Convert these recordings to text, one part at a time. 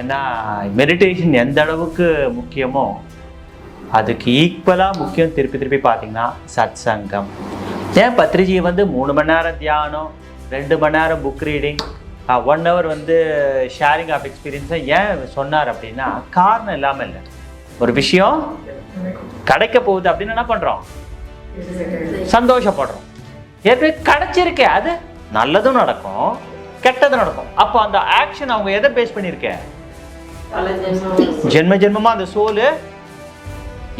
ஏன்னா மெடிடேஷன் எந்த அளவுக்கு முக்கியமோ அதுக்கு ஈக்குவலாக முக்கியம் திருப்பி திருப்பி பார்த்தீங்கன்னா சத் சங்கம் ஏன் பத்ரிஜி வந்து மூணு மணி நேரம் தியானம் ரெண்டு மணி நேரம் புக் ரீடிங் ஒன் ஹவர் வந்து ஷேரிங் ஆஃப் எக்ஸ்பீரியன்ஸை ஏன் சொன்னார் அப்படின்னா காரணம் இல்லாமல் இல்லை. ஒரு விஷயம் கிடைக்க போகுது அப்படின்னு என்ன பண்ணுறோம் சந்தோஷப்படுறோம். ஏற்கனவே கிடைச்சிருக்கே அது நல்லதும் நடக்கும் கெட்டதும் நடக்கும். அப்போ அந்த ஆக்ஷன் அவங்க எதை பேஸ் பண்ணியிருக்கேன் ஜென்ம ஜென்மமா அந்த சோலு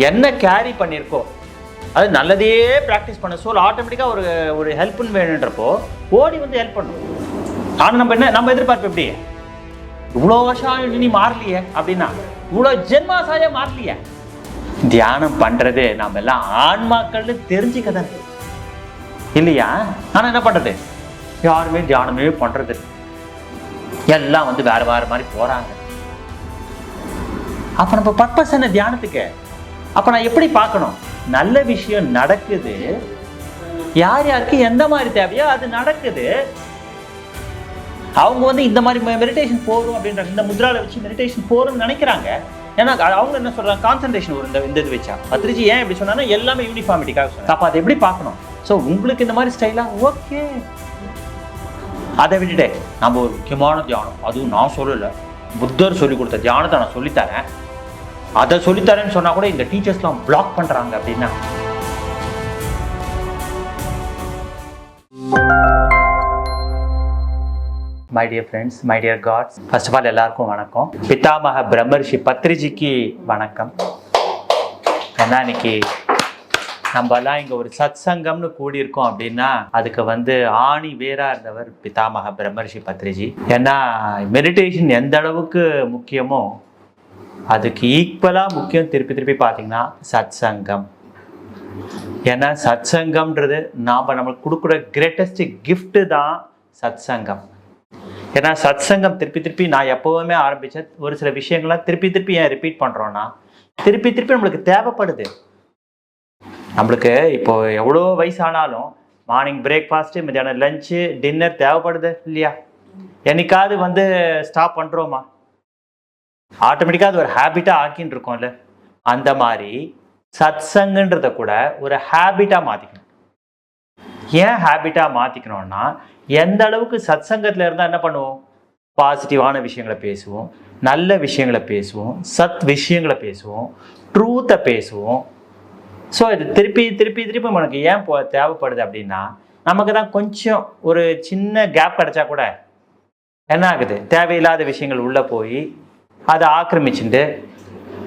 என்ன கேரி பண்ணியிருக்கோ அது நல்லதே ப்ராக்டிஸ் பண்ண சோல் ஆட்டோமேட்டிக்காக ஒரு ஒரு ஹெல்ப்னு வேணுன்றப்போ ஓடி வந்து ஹெல்ப் பண்ணும். ஆனால் நம்ம என்ன நம்ம எதிர்பார்ப்பு எப்படி? இவ்வளோ வருஷம் இனி நீ மாறலையே அப்படின்னா இவ்வளோ ஜென்மாசாயே மாறலையே? தியானம் பண்ணுறது நாம் எல்லாம் ஆன்மாக்கள்னு தெரிஞ்சுக்க தான் இல்லையா? ஆனால் என்ன பண்ணுறது யாருமே தியானமே பண்ணுறது எல்லாம் வந்து வேற வேற மாதிரி போகிறாங்க அப்போ நம்ம பர்பஸ் என்ன? தியானத்துக்கு. அப்போ நான் எப்படி பார்க்கணும்? நல்ல விஷயம் நடக்குது. யார் யாருக்கு எந்த மாதிரி தேவையோ அது நடக்குது. அவங்க வந்து இந்த மாதிரி மெடிடேஷன் போதும் அப்படின்ற இந்த முத்ராவில் வச்சு மெடிடேஷன் போகிறோம்னு நினைக்கிறாங்க. ஏன்னா அவங்க என்ன சொல்கிறாங்க கான்சன்ட்ரேஷன் ஒரு இந்த இந்த இது வச்சா. பத்ரிஜி ஏன் இப்படி சொன்னா எல்லாமே யூனிஃபார்மிட்டிக்காக சொன்னாங்க. அப்போ அதை எப்படி பார்க்கணும்? ஸோ உங்களுக்கு இந்த மாதிரி ஸ்டைலாக ஓகே அதை விட்டுட்டு நம்ம ஒரு முக்கியமான தியானம். அதுவும் நான் சொல்லலை. புத்தர் சொல்லி கொடுத்த தியானத்தை நான் சொல்லித்தரேன் அதை சொல்லித்தரேன்னு சொன்னா கூட இந்த டீச்சர்ஸ்லாம் பிளாக் பண்றாங்க அப்படின்னா. My dear friends my dear gods first of all எல்லாருக்கும் வணக்கம். பிதாமக பிரம்மர்ஷி பத்ரிஜிக்கு வணக்கம். ஏன்னா இன்னைக்கு நம்ம எல்லாம் ஒரு சத் சங்கம்னு கூடியிருக்கோம் அப்படின்னா அதுக்கு வந்து ஆணி வேரா இருந்தவர் பிதாமக பிரம்மர்ஷி பத்ரிஜி. ஏன்னா மெடிடேஷன் எந்த அளவுக்கு முக்கியமோ அதுக்கு ஈக்குவலாக முக்கியம் திருப்பி திருப்பி பார்த்தீங்கன்னா சத் சங்கம் ஏன்னா சத் சங்கம்ன்றது நாம் நம்மளுக்கு கொடுக்குற கிரேட்டஸ்ட் கிஃப்ட்டு தான் சத் சங்கம் ஏன்னா சத் சங்கம் திருப்பி திருப்பி நான் எப்போவுமே ஆரம்பித்த ஒரு சில விஷயங்கள்லாம் திருப்பி திருப்பி ஏன் ரிப்பீட் பண்ணுறோன்னா திருப்பி திருப்பி நம்மளுக்கு தேவைப்படுது. நம்மளுக்கு இப்போ எவ்வளோ வயசானாலும் மார்னிங் பிரேக்ஃபாஸ்ட்டு மத்தியானம் லஞ்சு டின்னர் தேவைப்படுது இல்லையா? என்னைக்காவது வந்து ஸ்டாப் பண்ணுறோமா ஆட்டோமேட்டிக்காக அது ஒரு ஹேபிட்டாக ஆக்கின்னு இருக்கோம்ல. அந்த மாதிரி சத்சங்குன்றத கூட ஒரு ஹேபிட்டாக மாற்றிக்கணும் ஏன் ஹேபிட்டாக மாற்றிக்கணும்னா எந்த அளவுக்கு சத் சங்கத்தில் இருந்தால் என்ன பண்ணுவோம்? பாசிட்டிவான விஷயங்களை பேசுவோம் நல்ல விஷயங்களை பேசுவோம் சத் விஷயங்களை பேசுவோம் ட்ரூத்தை பேசுவோம். ஸோ இது திருப்பி திருப்பி திருப்பி உனக்கு ஏன் போ தேவைப்படுது அப்படின்னா நமக்கு தான் கொஞ்சம் ஒரு சின்ன கேப் கிடச்சா கூட என்ன ஆகுது? தேவையில்லாத விஷயங்கள் உள்ளே போய் அதை ஆக்கிரமிச்சுட்டு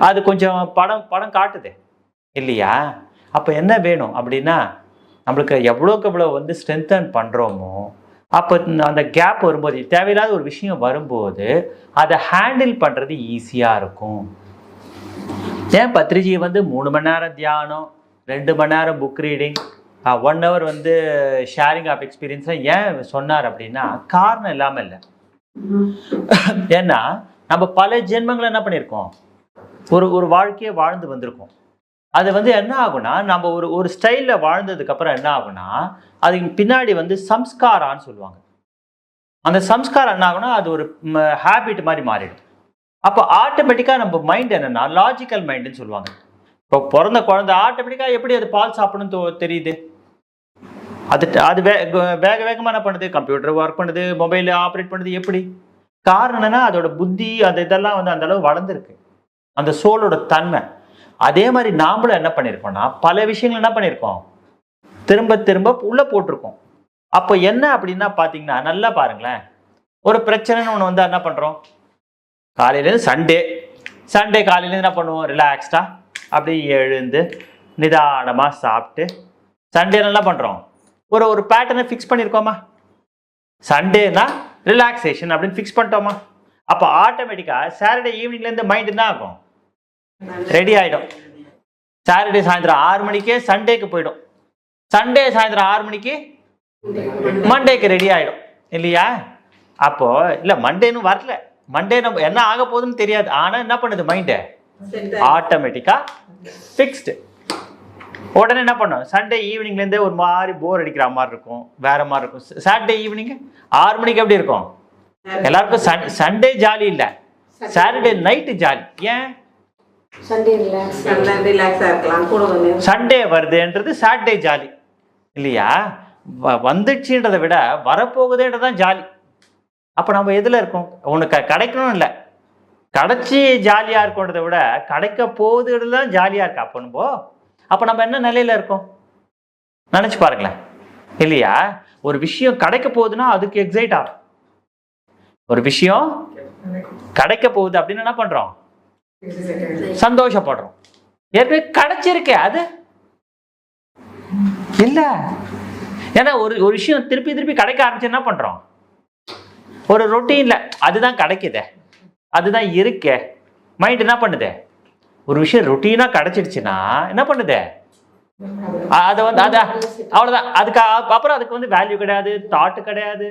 அது கொஞ்சம் படம் படம் காட்டுது. இல்லையா? அப்போ என்ன வேணும் அப்படின்னா நம்மளுக்கு எவ்வளோக்கு எவ்வளோ வந்து ஸ்ட்ரென்தன் பண்ணுறோமோ அப்போ அந்த கேப் வரும்போது தேவையில்லாத ஒரு விஷயம் வரும்போது அதை ஹேண்டில் பண்ணுறது ஈஸியாக இருக்கும். ஏன் பத்ரிஜி வந்து மூணு மணி நேரம் தியானம் ரெண்டு மணி நேரம் புக் ரீடிங் ஒன் ஹவர் வந்து ஷேரிங் ஆஃப் எக்ஸ்பீரியன்ஸை ஏன் சொன்னார் அப்படின்னா காரணம் இல்லாமல் இல்லை. ஏன்னா நம்ம பல ஜென்மங்களை என்ன பண்ணியிருக்கோம்? ஒரு ஒரு வாழ்க்கையை வாழ்ந்து வந்திருக்கோம். அது வந்து என்ன ஆகும்னா நம்ம ஒரு ஒரு ஸ்டைலில் வாழ்ந்ததுக்கப்புறம் என்ன ஆகும்னா அதுக்கு பின்னாடி வந்து சம்ஸ்காரான்னு சொல்லுவாங்க. அந்த சம்ஸ்காரம் என்ன ஆகும்னா அது ஒரு ஹேபிட் மாதிரி மாறிடும். அப்போ ஆட்டோமேட்டிக்காக நம்ம மைண்ட் என்னென்னா லாஜிக்கல் மைண்டுன்னு சொல்லுவாங்க. இப்போ பிறந்த குழந்தை ஆட்டோமேட்டிக்காக எப்படி அது பால் சாப்பிடணும்னு தோ- தெரியுது? அது அது வே வேக வேகமாக என்ன பண்ணுது? கம்ப்யூட்டர் ஒர்க் பண்ணுது மொபைல் ஆப்ரேட் பண்ணுது எப்படி? காரணம்னா அதோட புத்தி அது இதெல்லாம் வந்து அந்த அளவு வளர்ந்துருக்கு. அந்த சோலோட தன்மை. அதே மாதிரி நாமளும் என்ன பண்ணியிருக்கோம்னா பல விஷயங்கள் என்ன பண்ணியிருக்கோம் திரும்ப திரும்ப உள்ள போட்டிருக்கோம். அப்போ என்ன அப்படின்னா பார்த்தீங்கன்னா நல்லா பாருங்களேன். ஒரு பிரச்சனைன்னு ஒன்று வந்து என்ன பண்ணுறோம் காலையிலேருந்து சண்டே சண்டே காலையிலேருந்து என்ன பண்ணுவோம்? ரிலாக்ஸ்டாக அப்படியே எழுந்து நிதானமாக சாப்பிட்டு சண்டே என்ன பண்ணுறோம் ஒரு ஒரு பேட்டர்னை ஃபிக்ஸ் பண்ணியிருக்கோமா சண்டேனா ரிலாக்ஸேஷன் அப்படின்னு ஃபிக்ஸ் பண்ணிட்டோமா? அப்போ ஆட்டோமேட்டிக்காக சாட்டர்டே ஈவினிங்லேருந்து மைண்ட் என்ன ஆகும்? ரெடி ஆகிடும் சாட்டர்டே சாயந்தரம் ஆறு மணிக்கே சண்டேக்கு போயிடும். சண்டே சாயந்தரம் ஆறு மணிக்கு மண்டேக்கு ரெடி ஆகிடும் இல்லையா? அப்போ இல்லை மண்டேன்னு வரல. மண்டே நம்ம என்ன ஆக போகுதுன்னு தெரியாது. ஆனால் என்ன பண்ணுது மைண்டு ஆட்டோமேட்டிக்காக ஃபிக்ஸ்டு உடனே என்ன பண்ணும்? சண்டே ஈவினிங்லேருந்தே ஒரு மாதிரி போர் அடிக்கிற மாதிரி இருக்கும். வேற மாதிரி இருக்கும். சாட்டர்டே ஈவினிங் ஆறு மணிக்கு எப்படி இருக்கும்? எல்லாருக்கும் சண்டே ஜாலி இல்லை. சாட்டர்டே நைட்டு ஜாலி ஏன்? சண்டே ரிலாக்ஸ் நல்லா ரிலாக்ஸா இருக்கலாம். கூட கொஞ்சம் சண்டே வருதுன்றது சாட்டர்டே ஜாலி இல்லையா? வ- வந்துடுச்சுன்றதை விட வரப்போகுதுன்றதான் ஜாலி அப்போ நம்ம எதில் இருக்கோம்? உனக்கு கிடைக்கணும் இல்லை. கிடைச்சி ஜாலியாக இருக்கோன்றதை விட கிடைக்க போகுதுன்றது தான் ஜாலியாக இருக்கு. அப்போ நம்ம அப்போ நம்ம என்ன நிலையில இருக்கோம்? நினச்சி பாருங்களேன். இல்லையா? ஒரு விஷயம் கிடைக்க போகுதுன்னா அதுக்கு எக்ஸைட் ஆகும். ஒரு விஷயம் கிடைக்க போகுது அப்படின்னு என்ன பண்ணுறோம் சந்தோஷப்படுறோம். ஏற்கனவே கிடைச்சிருக்கே அது. இல்ல. ஏன்னா ஒரு ஒரு விஷயம் திருப்பி திருப்பி கிடைக்க ஆரம்பிச்சு என்ன பண்றோம்? ஒரு ரொட்டீன்ல அதுதான் கிடைக்குதே. அதுதான் இருக்கே. மைண்ட் என்ன பண்ணுது? ஒரு விஷயம் ரொட்டீனா கிடைச்சிடுச்சுன்னா என்ன பண்ணுது? அதை வந்து அத அவ்வளவுதான். அதுக்கு அப்புறம் அதுக்கு வந்து வேல்யூ கிடையாது தாட்டு கிடையாது.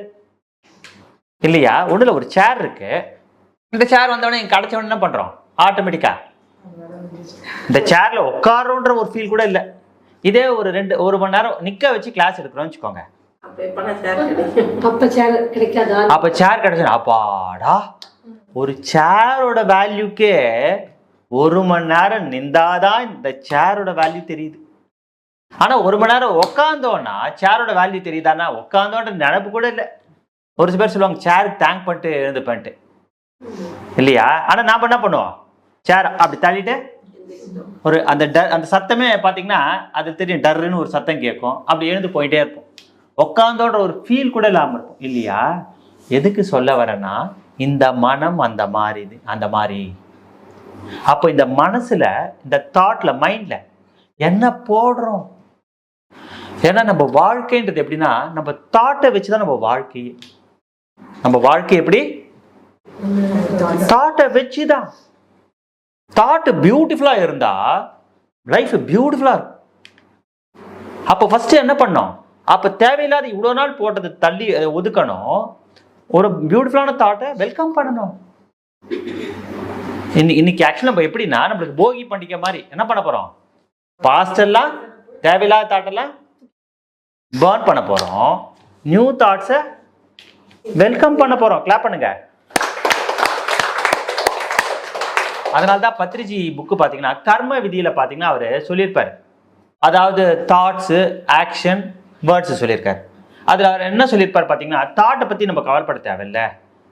இல்லையா? ஒண்ணுல ஒரு சேர் இருக்கு. இந்த சேர் வந்தவொடனே கிடைச்ச உடனே என்ன பண்றோம்? ஆட்டோமேட்டிக்கா இந்த சேர்ல உட்காரோன்ற ஒரு ஃபீல் கூட இல்லை. இதே ஒரு ரெண்டு ஒரு மணி நேரம் நிக்க வச்சு கிளாஸ் எடுக்கிறோம்னு வச்சுக்கோங்க. அப்ப சேர் கிடைச்சா அப்பாடா! ஒரு சேரோட வேல்யூக்கே ஒரு மணி நேரம் நின்றாதான் இந்த சேரோட வேல்யூ தெரியுது. ஆனா ஒரு மணி நேரம் உட்காந்தோன்னா சேரோட வேல்யூ தெரியுதானா உக்காந்தோன்ற நினப்பு கூட இல்லை. ஒரு சில பேர் சொல்லுவாங்க சேருக்கு தேங்க் பண்ணிட்டு எழுந்துப்பேன்ட்டு இல்லையா? ஆனா நாம என்ன பண்ணுவோம்? சேர் அப்படி தள்ளிட்டு ஒரு அந்த டர் அந்த சத்தமே பார்த்தீங்கன்னா அது தெரியும் டர்ன்னு ஒரு சத்தம் கேட்கும். அப்படி எழுந்து போயிட்டே இருப்போம். உக்காந்தோன்ற ஒரு ஃபீல் கூட இல்லாமல் இருக்கும் இல்லையா? எதுக்கு சொல்ல வரேன்னா இந்த மனம் அந்த மாதிரி இது அந்த மாதிரி. அப்போ இந்த மனசுல இந்த தாட்ல மைண்ட்ல என்ன போடுறோம்? ஏன்னா நம்ம வாழ்க்கைன்றது எப்படின்னா நம்ம தாட்டை வச்சு தான் நம்ம வாழ்க்கை. நம்ம வாழ்க்கை எப்படி? தாட்டை வச்சு தான் தாட் பியூட்டிஃபுல்லா இருந்தா லைஃப் பியூட்டிஃபுல்லா இருக்கும். அப்போ ஃபஸ்ட்டு என்ன பண்ணோம்? அப்ப தேவையில்லாத இவ்வளோ நாள் போட்டது தள்ளி ஒதுக்கணும். ஒரு பியூட்டிஃபுல்லான தாட்டை வெல்கம் பண்ணணும். இன்னைக்கு ஆக்சுவலாக நம்ம எப்படின்னா நம்மளுக்கு போகி பண்டிகை மாதிரி என்ன பண்ண போறோம்? பாஸ்டெல்லாம் தேவையில்லாத தாட்டெல்லாம் பேர்ன் பண்ண போறோம். நியூ தாட்ஸை வெல்கம் பண்ண போறோம். கிளாப் பண்ணுங்க. அதனால தான் பத்ரிஜி புக்கு பார்த்தீங்கன்னா கர்ம விதியில் பார்த்தீங்கன்னா அவர் சொல்லியிருப்பார். அதாவது தாட்ஸு ஆக்ஷன் வேர்ட்ஸு சொல்லியிருக்கார். அதில் அவர் என்ன சொல்லியிருப்பார் பார்த்தீங்கன்னா தாட்டை பற்றி நம்ம கவலைப்பட தேவையில்ல.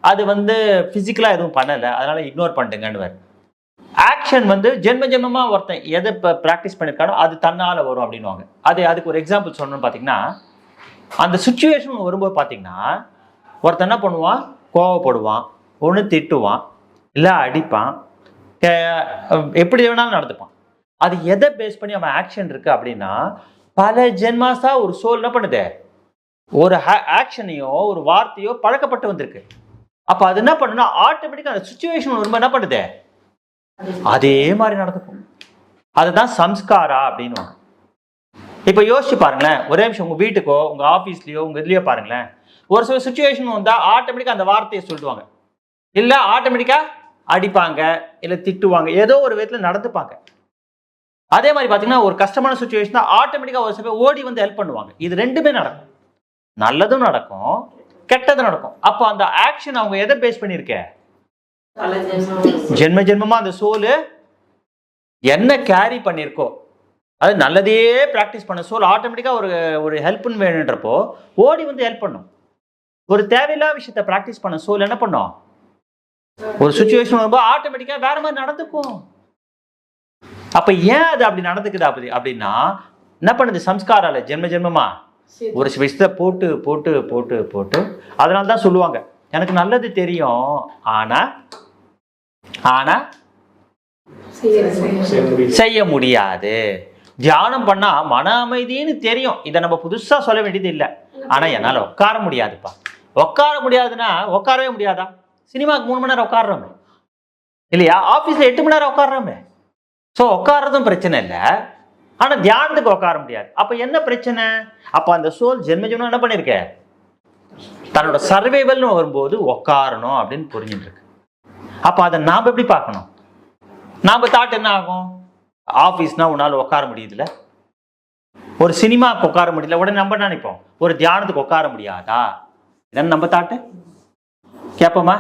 அது வந்து ஃபிசிக்கலாக எதுவும் பண்ணலை. அதனால் இக்னோர் பண்ணிட்டுங்கன்னு ஆக்ஷன் வந்து ஜென்ம ஜென்மமாக ஒருத்தன் எதை இப்போ ப்ராக்டிஸ் பண்ணியிருக்கானோ அது தன்னால் வரும் அப்படின்னுவாங்க. அது அதுக்கு ஒரு எக்ஸாம்பிள் சொல்லணும்னு பார்த்தீங்கன்னா அந்த சுச்சுவேஷன் வரும்போது பார்த்தீங்கன்னா ஒருத்தன் என்ன பண்ணுவான்? கோவப்படுவான். ஒன்று திட்டுவான். இல்லை அடிப்பான். எப்படி வேணாலும் நடந்துப்பான். அது எதை பேஸ் பண்ணி அவன் ஆக்ஷன் இருக்குது அப்படின்னா பல ஜென்மாஸாக ஒரு சோல் என்ன பண்ணுது? ஒரு ஆக்ஷனையோ ஒரு வார்த்தையோ பழக்கப்பட்டு வந்திருக்கு. அப்ப அது என்ன பண்ணுன்னா ஆட்டோமேட்டிக்கா அந்த சுச்சுவேஷன் ரொம்ப என்ன பண்ணுது? அதே மாதிரி நடந்துக்கும் அதுதான் சம்ஸ்காரா அப்படின்னு இப்ப யோசிச்சு பாருங்களேன் ஒரே நிமிஷம் உங்க வீட்டுக்கோ உங்க ஆபீஸ்லயோ உங்க இதுலயோ பாருங்களேன். ஒரு சில சுச்சுவேஷன் வந்தா ஆட்டோமேட்டிக்கா அந்த வார்த்தையை சொல்லுவாங்க. இல்ல ஆட்டோமேட்டிக்கா அடிப்பாங்க இல்ல திட்டுவாங்க ஏதோ ஒரு விதத்துல நடந்துப்பாங்க. அதே மாதிரி பாத்தீங்கன்னா ஒரு கஷ்டமான சுச்சுவேஷன் தான் ஆட்டோமேட்டிக்கா ஒரு சில ஓடி வந்து ஹெல்ப் பண்ணுவாங்க. இது ரெண்டுமே நடக்கும். நல்லதும் நடக்கும் கெட்டது நடக்கும். அப்போ அந்த ஆக்ஷன் அவங்க எதை பேஸ் பண்ணியிருக்க? ஜென்ம ஜென்மமா அந்த சோலு என்ன கேரி பண்ணியிருக்கோ? அது நல்லதையே ப்ராக்டிஸ் பண்ண சோல் ஆட்டோமேட்டிக்காக ஒரு ஒரு ஹெல்ப்னு வேணுன்றப்போ ஓடி வந்து ஹெல்ப் பண்ணும். ஒரு தேவையில்லாத விஷயத்த ப்ராக்டிஸ் பண்ண சோல் என்ன பண்ணும்? ஒரு சுச்சுவேஷன் வரும்போது ஆட்டோமேட்டிக்காக வேற மாதிரி நடந்துக்கும். அப்போ ஏன் அது அப்படி நடந்துக்குது அப்படி அப்படின்னா என்ன பண்ணுது? சம்ஸ்காரால ஜென்ம ஜென்மமா? ஒரு சில விஷயத்த போட்டு போட்டு போட்டு போட்டு. அதனால தான் சொல்லுவாங்க. எனக்கு நல்லது தெரியும். ஆனா ஆனா செய்ய முடியாது. தியானம் பண்ணா மன அமைதின்னு தெரியும். இதை நம்ம புதுசா சொல்ல வேண்டியது இல்லை. ஆனா என்னால உட்கார முடியாதுப்பா. உட்கார முடியாதுன்னா உட்காரவே முடியாதா? சினிமாக்கு மூணு மணி நேரம் உட்காடுறோமே இல்லையா? ஆபீஸ்ல எட்டு மணி நேரம் உட்காடுறோமே ஸோ உட்கார்றதும் பிரச்சனை இல்லை. ஆனா தியானத்துக்கு உட்கார முடியாது. அப்ப என்ன பிரச்சனை? அப்ப அந்த சோல் ஜென்ம ஜென்மம் என்ன பண்ணிருக்க தன்னோட சர்வைவல்னு வரும்போது உட்காரணும் அப்படின்னு புரிஞ்சுட்டு இருக்கு அப்ப அதை நாம எப்படி பார்க்கணும்? நாம தாட் என்ன ஆகும்? ஆஃபீஸ்னா உன்னால உட்கார முடியுதுல. ஒரு சினிமாக்கு உட்கார முடியல உடனே நம்ம நினைப்போம்? ஒரு தியானத்துக்கு உட்கார முடியாதா? இதான் நம்ம தாட்டு கேட்போமா?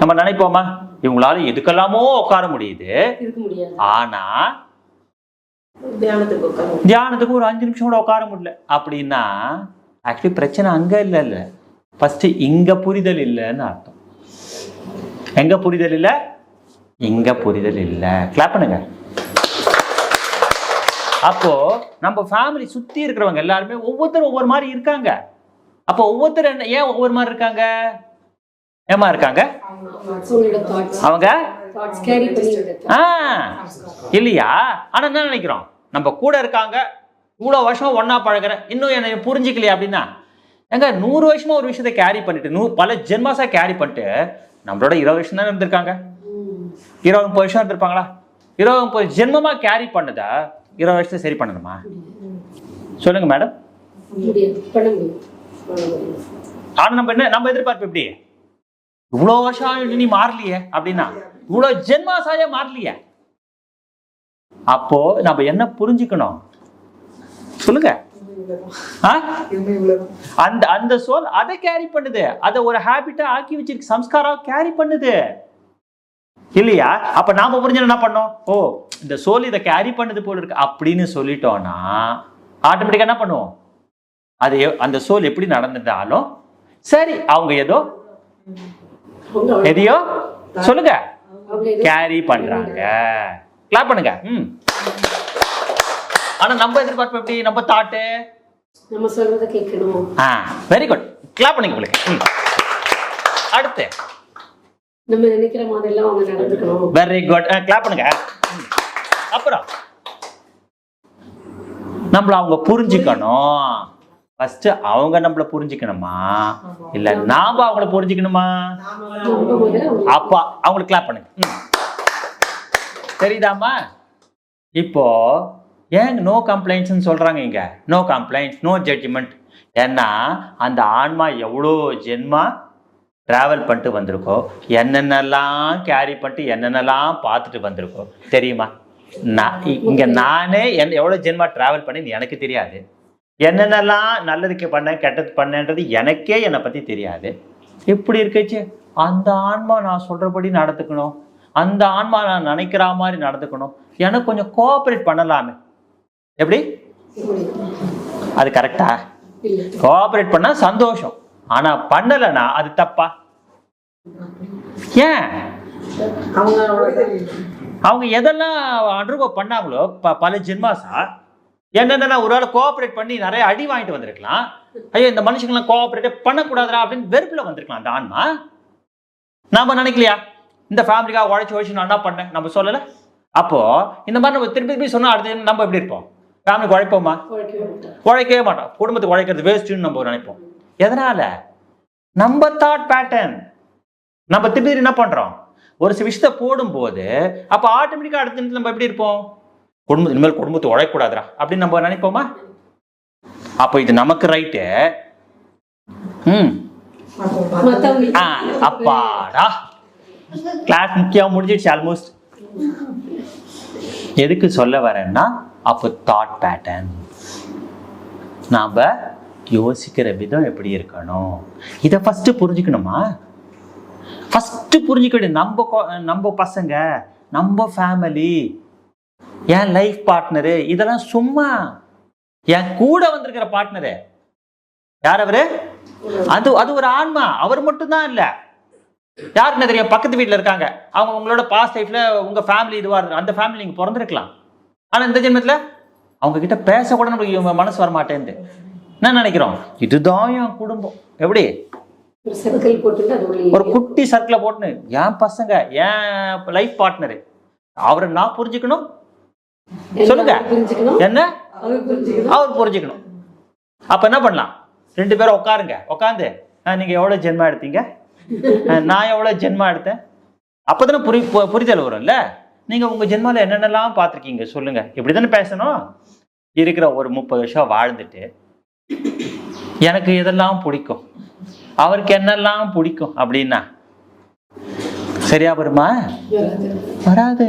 நம்ம நினைப்போமா? இவங்களால எதுக்கெல்லாமோ உட்கார முடியுது. ஆனா தியானத்துக்கு ஒரு அஞ்சு நிமிஷம் கூட உட்கார முடியல. அப்படின்னா ஆக்சுவலி பிரச்சனை அங்க இல்ல இல்ல. ஃபர்ஸ்ட் இங்க புரிதல் இல்லைன்னு அர்த்தம். எங்க புரிதல் இல்ல? இங்க புரிதல் இல்ல. கிளாப் பண்ணுங்க. அப்போ நம்ம ஃபேமிலி சுத்தி இருக்கிறவங்க எல்லாருமே ஒவ்வொருத்தரும் ஒவ்வொரு மாதிரி இருக்காங்க. அப்போ ஒவ்வொருத்தர் என்ன ஏன் ஒவ்வொரு மாதிரி இருக்காங்க? ஏமா இருக்காங்க? அவங்க? ஆ இல்லையா? ஆனா என்ன நினைக்கிறோம்? நம்ம கூட இருக்காங்க. இவ்வளோ வருஷம் ஒண்ணா பழகுறேன் இன்னும் என்னை புரிஞ்சிக்கலையா அப்படின்னா ஏங்க நூறு வருஷமா ஒரு விஷயத்தை கேரி பண்ணிட்டு நூ பல ஜென்மாஸா கேரி பண்ணிட்டு நம்மளோட இருபது வருஷம் தான் இருந்திருக்காங்க? இருபது முப்பது வருஷம் இருந்திருப்பாங்களா? இருபது முப்பது ஜென்மமா கேரி பண்ணதா? இருபது வருஷத்தை சரி பண்ணணுமா? சொல்லுங்க மேடம் ஆனா நம்ம என்ன நம்ம எதிர்பார்ப்பு எப்படி? இவ்வளோ வருஷம் ஆகிட்டு நீ மாறலையே அப்படின்னா இவ்வளோ ஜென்மாசாயே மாறலையே. அப்போ நம்ம என்ன புரிஞ்சுக்கணும்? சொல்லுங்க. அந்த அந்த சோல் அதை கேரி பண்ணுது. அதை ஒரு ஹாபிட்டா ஆக்கி வச்சிருக்கு சம்ஸ்காரம் கேரி பண்ணுது. இல்லையா? அப்ப நாம புரிஞ்சு என்ன பண்ணோம்? ஓ இந்த சோல் இதை கேரி பண்ணுது போல இருக்கு. அப்படின்னு சொல்லிட்டோம்னா ஆட்டோமேட்டிக்கா என்ன பண்ணுவோம்? அது அந்த சோல் எப்படி நடந்திருந்தாலும் சரி அவங்க ஏதோ எதையோ? சொல்லுங்க. கேரி பண்றாங்க. கிளாப் பண்ணுங்க. ம். ஆனா நம்ம எதிர்பார்ப்பு எப்படி? நம்ம தாட்டு. நம்ம சொல்றதை கேட்கணும்? ஆ வெரி குட் கிளாப் பண்ணுங்க உங்களுக்கு. அடுத்து. நம்ம நினைக்கிற மாதிரி எல்லாம் அவங்க நடந்துக்கணும். வெரி குட் கிளாப் பண்ணுங்க. அப்புறம். நம்மள அவங்க புரிஞ்சுக்கணும். ஃபர்ஸ்ட் அவங்க நம்மள புரிஞ்சுக்கணுமா? இல்ல நாம அவங்கள புரிஞ்சுக்கணுமா? அப்பா அவங்களுக்கு கிளாப் பண்ணுங்க. ம். தெரியுதாம்மா? இப்போ ஏன் நோ கம்ப்ளைண்ட்ஸ்னு சொல்றாங்க இங்க? நோ கம்ப்ளைண்ட்ஸ் நோ ஜட்ஜ்மெண்ட் ஏன்னா அந்த ஆன்மா எவ்வளோ ஜென்மா டிராவல் பண்ணிட்டு வந்திருக்கோ என்னென்னலாம் கேரி பண்ணிட்டு என்னென்னலாம் பார்த்துட்டு வந்திருக்கோ தெரியுமா? நான் இங்க நானே என் எவ்வளோ ஜென்மா டிராவல் பண்ணி எனக்கு தெரியாது. என்னென்னலாம் நல்லதுக்கு பண்ணேன் கெட்டது பண்ணேன்றது எனக்கே என்னை பத்தி தெரியாது. எப்படி இருக்குச்சு? அந்த ஆன்மா நான் சொல்றபடி நடந்துக்கணும். அந்த ஆன்மா நான் நினைக்கிற மாதிரி நடந்துக்கணும். எனக்கு கொஞ்சம் கோஆப்ரேட் பண்ணலாமே. எப்படி? அது கரெக்டா கோஆப்ரேட் பண்ணா சந்தோஷம். ஆனா பண்ணலைன்னா அது தப்பா? ஏன்? அவங்க அவங்க எதெல்லாம் அனுபவம் பண்ணாங்களோ ப பல ஜென்மாசா? என்னென்ன ஒரு ஆள் கோஆப்ரேட் பண்ணி நிறைய அடி வாங்கிட்டு வந்திருக்கலாம். ஐயோ இந்த மனுஷங்களாம் கோஆப்ரேட்டே பண்ணக்கூடாதுரா அப்படின்னு வெறுப்புல வந்திருக்கலாம். அந்த ஆன்மா. நாம நினைக்கலையா? இந்த ஃபேமிலிக்காக உழைச்சி உழைச்சி நான் என்ன பண்ணேன்? நம்ம சொல்லலை. அப்போ இந்த மாதிரி நம்ம திருப்பி திருப்பி சொன்னால் அடுத்து நம்ம எப்படி இருப்போம்? ஃபேமிலிக்கு உழைப்போமா? உழைக்கவே மாட்டோம். குடும்பத்துக்கு உழைக்கிறது வேஸ்ட்டுன்னு நம்ம நினைப்போம். எதனால? நம்ம தாட் பேட்டர்ன் நம்ம திருப்பி என்ன பண்றோம்? ஒரு சில விஷயத்தை போடும்போது அப்போ ஆட்டோமேட்டிக்காக அடுத்த நம்ம எப்படி இருப்போம்? குடும்பம் இனிமேல் குடும்பத்தை உழைக்கக்கூடாதுடா. அப்படின்னு நம்ம நினைப்போமா? அப்போ இது நமக்கு ரைட்டு ம். ஆ அப்பாடா. கிளாஸ் முக்கியம் முடிஞ்சிடுச்சு ஆல்மோஸ்ட் எதுக்கு சொல்ல வரேன்னா அப்போ தாட் பேட்டர்ன் நாம் யோசிக்கிற விதம் எப்படி இருக்கணும்? இதை ஃபஸ்ட்டு புரிஞ்சுக்கணுமா? ஃபஸ்ட்டு புரிஞ்சுக்க நம்ம நம்ம பசங்க நம்ம ஃபேமிலி என் லைஃப் பார்ட்னரு இதெல்லாம் சும்மா என் கூட வந்திருக்கிற பார்ட்னரு யார் அவரு? அது அது ஒரு ஆன்மா. அவர் மட்டும்தான் இல்ல. யாருக்குன்னு தெரியும்? பக்கத்து வீட்ல இருக்காங்க. அவங்க உங்களோட பாஸ்ட் லைஃப்ல உங்க ஃபேமிலி இதுவா இருக்கு. அந்த ஃபேமிலி நீங்க பிறந்திருக்கலாம். ஆனா இந்த ஜென்மத்துல அவங்க கிட்ட பேச கூட இவங்க மனசு வர மாட்டேங்குது என்ன நினைக்கிறோம்? இதுதான் என் குடும்பம். எப்படி? ஒரு குட்டி சர்க்கிளை போட்டுன்னு. என் பசங்க என் லைஃப் பார்ட்னரு அவரை நான் புரிஞ்சுக்கணும். சொல்லுங்க. என்ன? அவர் புரிஞ்சுக்கணும். அப்ப என்ன பண்ணலாம்? ரெண்டு பேரும் உட்காருங்க. உட்காந்து நீங்க எவ்வளவு ஜென்மா எடுத்தீங்க? நான் எவ்வளவு ஜென்மா எடுத்தேன்? அப்பதானே புரி புரிதல் வரும்ல? நீங்க உங்க ஜென்மால என்னென்னலாம் பார்த்துருக்கீங்க? சொல்லுங்க. இப்படி தானே பேசணும்? இருக்கிற ஒரு முப்பது வருஷம் வாழ்ந்துட்டு எனக்கு இதெல்லாம் பிடிக்கும்? அவருக்கு என்னெல்லாம் பிடிக்கும் அப்படின்னா சரியா வருமா? வராது.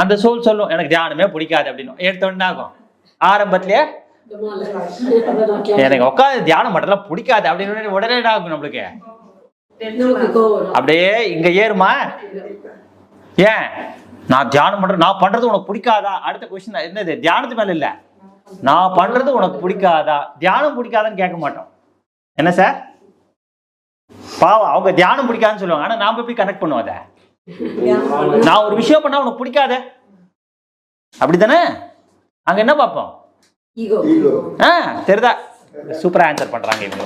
அந்த சோல் சொல்லும் எனக்கு தியானமே பிடிக்காது அப்படின்னு. எடுத்த ஆகும். ஆரம்பத்திலேயே எனக்கு உட்காந்து தியானம் மட்டும்லாம் பிடிக்காது அப்படின்னு உடனே என்ன ஆகும் நம்மளுக்கு? அப்படியே இங்க ஏறுமா? ஏன்? நான் தியானம் பண்ற நான் பண்றது உனக்கு பிடிக்காதா? அடுத்த கொஸ்டின் என்னது? தியானத்து மேல இல்ல. நான் பண்றது உனக்கு பிடிக்காதா? தியானம் பிடிக்காதான்னு கேட்க மாட்டோம். என்ன சார் பாவம் அவங்க தியானம் பிடிக்காதுன்னு சொல்லுவாங்க. ஆனா நாம எப்படி கனெக்ட் பண்ணுவோம் அதை? நான் ஒரு விஷயம் பண்ணா உனக்கு பிடிக்காத? அப்படிதானே அங்க என்ன பார்ப்போம்? ஆ தெரியுதா சூப்பரா ஆன்சர் பண்றாங்க இவங்க.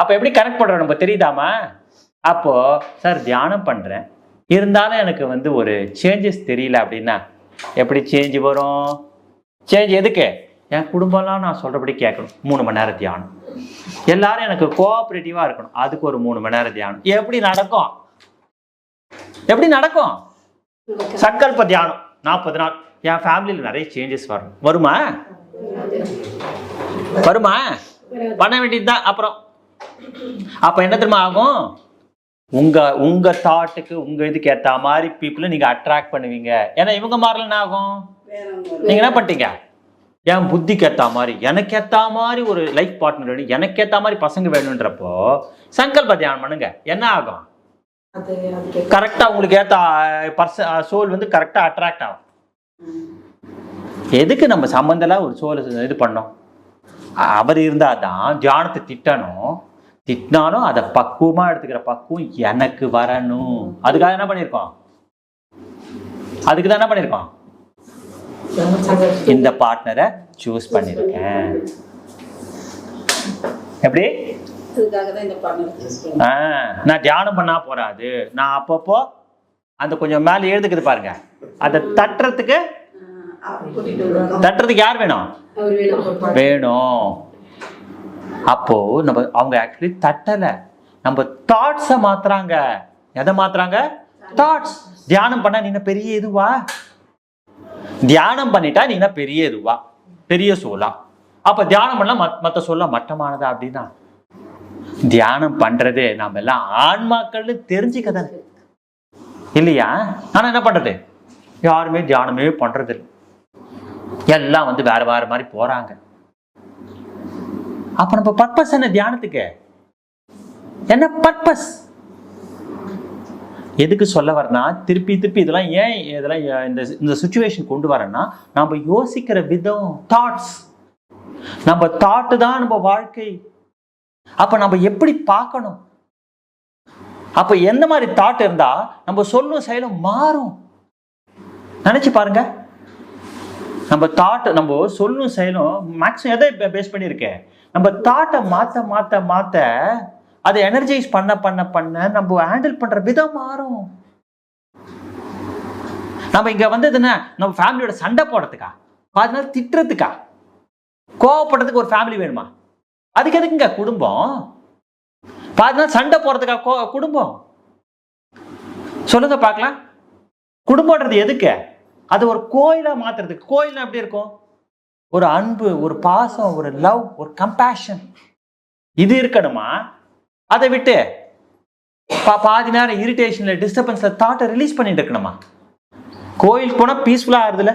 அப்ப எப்படி கனெக்ட் பண்றோம் நம்ம தெரியுதாமா அப்போ சார் தியானம் பண்றேன். இருந்தாலும் எனக்கு வந்து ஒரு சேஞ்சஸ் தெரியல அப்படின்னா எப்படி சேஞ்ச் வரும்? சேஞ்ச் எதுக்கு? என் குடும்பம்லாம் நான் சொல்கிறபடி கேட்கணும். மூணு மணி நேரம் தியானம். எல்லாரும் எனக்கு கோஆப்ரேட்டிவாக இருக்கணும். அதுக்கு ஒரு மூணு மணி நேரம் தியானம். எப்படி நடக்கும்? எப்படி நடக்கும்? சங்கல்ப தியானம். நாற்பது நாள். என் ஃபேமிலியில் நிறைய சேஞ்சஸ் வரும். வருமா? வருமா? பண்ண வேண்டியது தான். அப்புறம். அப்போ என்ன தெரியுமா ஆகும்? உங்க உங்க தாட்டுக்கு உங்க இதுக்கு ஏத்த மாதிரி பீப்புளை நீங்க அட்ராக்ட் பண்ணுவீங்க. ஏன்னா இவங்க மாறல என்ன ஆகும்? நீங்க என்ன பண்ணிட்டீங்க? என் புத்திக்கு ஏத்த மாதிரி எனக்கு ஏற்ற மாதிரி ஒரு லைஃப் பார்ட்னர் வேணும் எனக்கு ஏற்ற மாதிரி பசங்க வேணுன்றப்போ சங்கல்ப தியானம் பண்ணுங்க. என்ன ஆகும்? கரெக்டாக உங்களுக்கு ஏற்ற பர்ச சோல் வந்து கரெக்டாக அட்ராக்ட் ஆகும். எதுக்கு நம்ம சம்மந்தலாக ஒரு சோலை இது பண்ணோம்? அவர் இருந்தால் தான் தியானத்தை திட்டணும். திட்டினாலும் அதை பக்குவமாக எடுத்துக்கிற பக்குவம் எனக்கு வரணும். அதுக்காக என்ன பண்ணியிருக்கோம்? அதுக்கு தான் என்ன பண்ணியிருக்கோம்? இந்த பார்ட்னரை சூஸ் பண்ணியிருக்கேன் எப்படி? நான் தியானம் பண்ணா போறாது. நான் அப்பப்போ அந்த கொஞ்சம் மேலே எழுதுக்குது பாருங்க. அதை தட்டுறதுக்கு தட்டுறதுக்கு யார் வேணும்? வேணும். அப்போ நம்ம அவங்க ஆக்சுவலி தட்டல. நம்ம தாட்ஸை மாத்துறாங்க. எதை மாத்துறாங்க? தாட்ஸ் தியானம் பண்ணா நீ பெரிய இதுவா? தியானம் பண்ணிட்டா நீங்க என்ன பெரிய இதுவா? பெரிய சோலா அப்ப தியானம் பண்ணலாம் மத்- மத்த சொல்ல மட்டமானதா அப்படின்னா? தியானம் பண்றது நாம எல்லாம் ஆன்மாக்கள்னு தெரிஞ்சுக்கதானே இல்லையா? ஆனா என்ன பண்றது? யாருமே தியானமே பண்றது இல்லை எல்லாம் வந்து வேற வேற மாதிரி போறாங்க. அப்ப நம்ம பர்பஸ் என்ன தியானத்துக்கு? என்ன பர்பஸ் எதுக்கு சொல்ல வரனா திருப்பி திருப்பி இதெல்லாம் ஏன் இதெல்லாம் இந்த இந்த சுச்சுவேஷன் கொண்டு வரேன்னா நம்ம யோசிக்கிற விதம் தாட்ஸ் நம்ம தாட்டு தான் நம்ம வாழ்க்கை. அப்போ நம்ம எப்படி பார்க்கணும்? அப்போ எந்த மாதிரி தாட் இருந்தால் நம்ம சொல்லும் செயலும் மாறும். நினச்சி பாருங்க. நம்ம தாட் நம்ம சொல்லும் செயலும் மேக்ஸிமம் எதை பேஸ் பண்ணியிருக்கேன்? நம்ம தாட்டை மாற்ற மாற்ற மாற்ற அதை எனர்ஜைஸ் பண்ண பண்ண பண்ண நம்ம ஹேண்டில் பண்ற விதம் மாறும். நம்ம இங்க வந்தது என்ன? நம்ம ஃபேமிலியோட சண்டை போடுறதுக்கா? பாதி நாள் திட்டுறதுக்கா? கோவப்படுறதுக்கு ஒரு ஃபேமிலி வேணுமா? அதுக்கு எதுக்குங்க குடும்பம்? பாதி நாள் சண்டை போடுறதுக்கா கோ குடும்பம்? சொல்லுங்க பார்க்கலாம். குடும்பம்ன்றது எதுக்கு? அது ஒரு கோயிலா மாத்துறதுக்கு கோயில்னா எப்படி இருக்கும்? ஒரு அன்பு ஒரு பாசம் ஒரு லவ் ஒரு கம்பேஷன் இது இருக்கணுமா? அதை விட்டு பா பாதி நேரம் இரிட்டேஷன்ல டிஸ்டர்பன்ஸ்ல தாட்டை ரிலீஸ் பண்ணிட்டு இருக்கணுமா? கோயிலுக்கு போனா பீஸ்ஃபுல்லா ஆகுதுல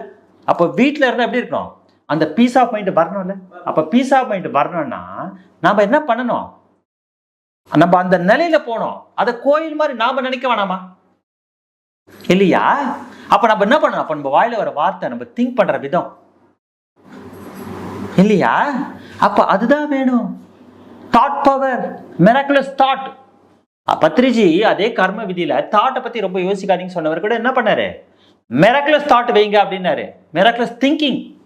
அப்போ வீட்டில் இருந்தா எப்படி இருக்கணும்? அந்த பீஸ் ஆஃப் மைண்ட் வரணும்ல? அப்ப பீஸ் ஆஃப் மைண்ட் வரணும்னா நாம என்ன பண்ணணும்? நம்ம அந்த நிலையில போனோம் அதை கோயில் மாதிரி நாம நினைக்க வேணாமா? இல்லையா? அப்ப நம்ம என்ன பண்ணணும்? அப்ப நம்ம வாயில வர வார்த்தை நம்ம திங்க் பண்ற விதம். இல்லையா? அப்ப அதுதான் வேணும். Thought power miraculous thought Patriji அதே கர்ம விதியில தாட்டை பத்தி ரொம்ப யோசிக்காதீங்கன்னு சொன்னவர் கூட என்ன பண்ணாரு? மெராக்குலஸ் தாட் வைங்க அப்படின்னாரு. Miraculous thinking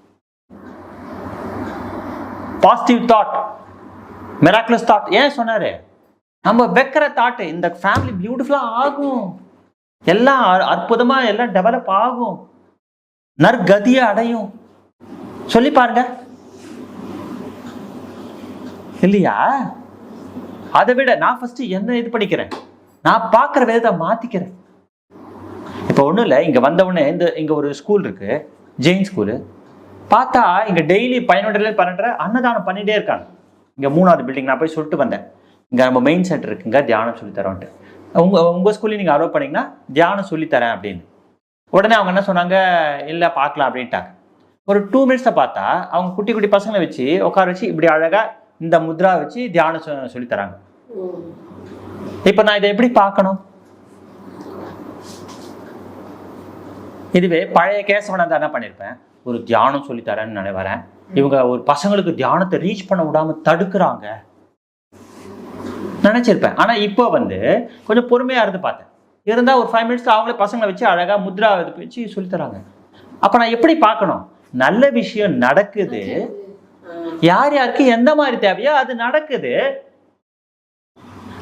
positive thought miraculous thought ஏன் சொன்னாரு? நம்ம வைக்கிற தாட் இந்த ஃபேமிலி பியூட்டிஃபுல்லா ஆகும். எல்லாம் அ- அற்புதமா எல்லாம் டெவலப் ஆகும். நற்கதியை அடையும். சொல்லி பாருங்க. இல்லையா? அதை விட நான் ஃபர்ஸ்ட் என்ன இது பண்ணிக்கிறேன் நான் பார்க்குற விதத்தை மாற்றிக்கிறேன் இப்போ ஒன்றும் இல்லை இங்கே வந்தவுடனே இந்த இங்கே ஒரு ஸ்கூல் இருக்குது ஜெயின் ஸ்கூலு பார்த்தா இங்கே டெய்லி பதினொன்றுல பன்னெண்டரை அன்னதானம் பண்ணிகிட்டே இருக்காங்க. இங்கே மூணாவது பில்டிங் நான் போய் சொல்லிட்டு வந்தேன். இங்கே நம்ம மெயின் சென்டர் இருக்குங்க தியானம் சொல்லித்தரோன்ட்டு உங்கள் உங்கள் ஸ்கூல்லையும் நீங்கள் அலோவ் பண்ணிங்கன்னா தியானம் சொல்லித்தரேன் அப்படின்னு. உடனே அவங்க என்ன சொன்னாங்க இல்லை பார்க்கலாம் அப்படின்ட்டாங்க. ஒரு டூ மினிட்ஸை பார்த்தா அவங்க குட்டி குட்டி பசங்களை வச்சு உட்கார வச்சு இப்படி அழகாக இந்த முத்ரா வச்சு தியானம் சொ- சொல்லித் தராங்க. இப்போ நான் இதை எப்படி பார்க்கணும்? இதுவே பழைய கேசவனந்தா என்ன பண்ணியிருப்பேன் ஒரு தியானம் சொல்லித் தரேன்னு நினை வரேன். இவங்க ஒரு பசங்களுக்கு தியானத்தை ரீச் பண்ண விடாம தடுக்கிறாங்க. நினைச்சிருப்பேன். ஆனா இப்போ வந்து கொஞ்சம் பொறுமையா இருந்து பார்த்தேன். இருந்தா ஒரு ஃபைவ் மினிட்ஸ் அவங்களே பசங்களை வச்சு அழகா முத்ரா வச்சு சொல்லித் தராங்க அப்ப நான் எப்படி பார்க்கணும்? நல்ல விஷயம் நடக்குது. யார் யாருக்கு எந்த மாதிரி தேவையோ அது நடக்குது.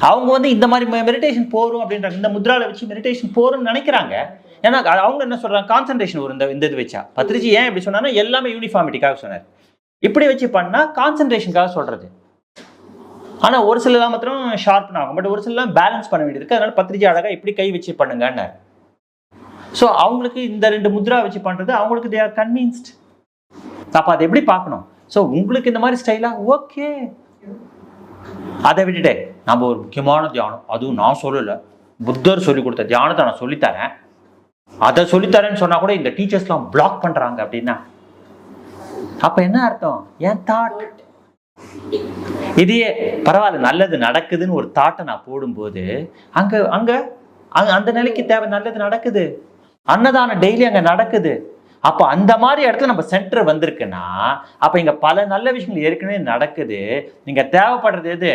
அவங்க வந்து இந்த மாதிரி மெடிடேஷன் போகிறோம் அப்படின்றாங்க இந்த முத்ராவில் வச்சு மெடிடேஷன் போகிறோம்னு நினைக்கிறாங்க. ஏன்னா அவங்க என்ன சொல்கிறாங்க கான்சன்ட்ரேஷன் ஒரு இந்த இந்த இது வச்சா. பத்ரிஜி ஏன் இப்படி சொன்னாங்கன்னா எல்லாமே யூனிஃபார்மிட்டிக்காக சொன்னார். இப்படி வச்சு பண்ணால் கான்சன்ட்ரேஷனுக்காக சொல்கிறது ஆனால் ஒரு சிலலாம் மாத்திரம் ஷார்ப்ன் ஆகும். பட் ஒரு சிலலாம் பேலன்ஸ் பண்ண வேண்டியது இருக்கு. அதனால பத்ரிஜி அழகாக இப்படி கை வச்சு பண்ணுங்கன்னு ஸோ அவங்களுக்கு இந்த ரெண்டு முத்ரா வச்சு பண்ணுறது அவங்களுக்கு தே ஆர் கன்வின்ஸ்ட் அப்போ அதை எப்படி பார்க்கணும்? ஸோ உங்களுக்கு இந்த மாதிரி ஸ்டைலா ஓகே அதை விட்டுட்டே நம்ம ஒரு முக்கியமான தியானம் அதுவும் நான் சொல்லலை. புத்தர் சொல்லி கொடுத்த தியானத்தை நான் சொல்லித்தரேன். அதை சொல்லித்தரேன்னு சொன்னா கூட இந்த டீச்சர்ஸ்லாம் பிளாக் பண்றாங்க அப்படின்னா அப்ப என்ன அர்த்தம்? என் தாட் இதையே பரவாயில்ல நல்லது நடக்குதுன்னு ஒரு தாட்டை நான் போடும்போது அங்கே அங்க அங்க- அந்த நிலைக்கு தேவை நல்லது நடக்குது. அன்னதானம் டெய்லி அங்க நடக்குது. அப்போ அந்த மாதிரி இடத்துல நம்ம சென்டர் வந்திருக்குன்னா அப்போ இங்கே பல நல்ல விஷயங்கள் ஏற்கனவே நடக்குது. நீங்கள் தேவைப்படுறது எது?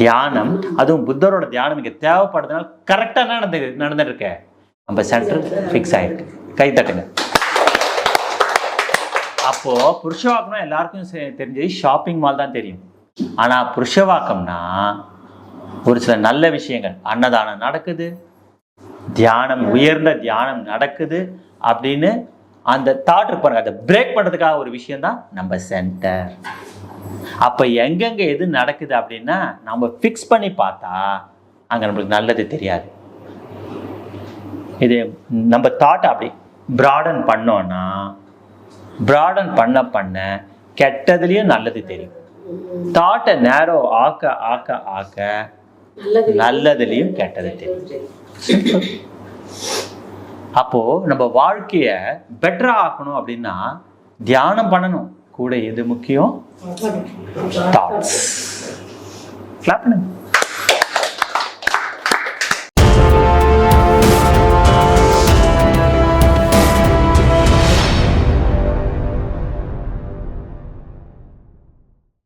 தியானம். அதுவும் புத்தரோட தியானம். இங்கே தேவைப்படுறதுனால கரெக்டாக நடந்து நடந்துட்டு நம்ம சென்டர் ஃபிக்ஸ் ஆயிருக்கு. கை தட்டுங்க. அப்போது புருஷவாக்கம்னா எல்லாருக்கும் தெரிஞ்சது. ஷாப்பிங் மால் தான் தெரியும். ஆனால் புருஷவாக்கம்னா ஒரு சில நல்ல விஷயங்கள். அன்னதானம் நடக்குது. தியானம் உயர்ந்த தியானம் நடக்குது. அப்படின்னு அந்த தாட் பாருங்க அதை பிரேக் பண்றதுக்காக ஒரு விஷயம் தான் நம்ம சென்டர் அப்ப எங்கெங்க எது நடக்குது அப்படின்னா நம்ம ஃபிக்ஸ் பண்ணி பார்த்தா அங்க நம்மளுக்கு நல்லது தெரியாது. இது நம்ம தாட் அப்படி ப்ராடன் பண்ணோம்னா ப்ராடன் பண்ண பண்ண கெட்டதுலயும் நல்லது தெரியும். தாட்டை நேரோ ஆக்க ஆக்க ஆக்க நல்லது நல்லதுலயும் கெட்டது தெரியும். அப்போ நம்ம வாழ்க்கைய பெட்டரா ஆக்கணும் அப்படின்னா தியானம் பண்ணணும். கூட எது முக்கியம்? தாட்ஸ் கிளாப் பண்ணுங்க.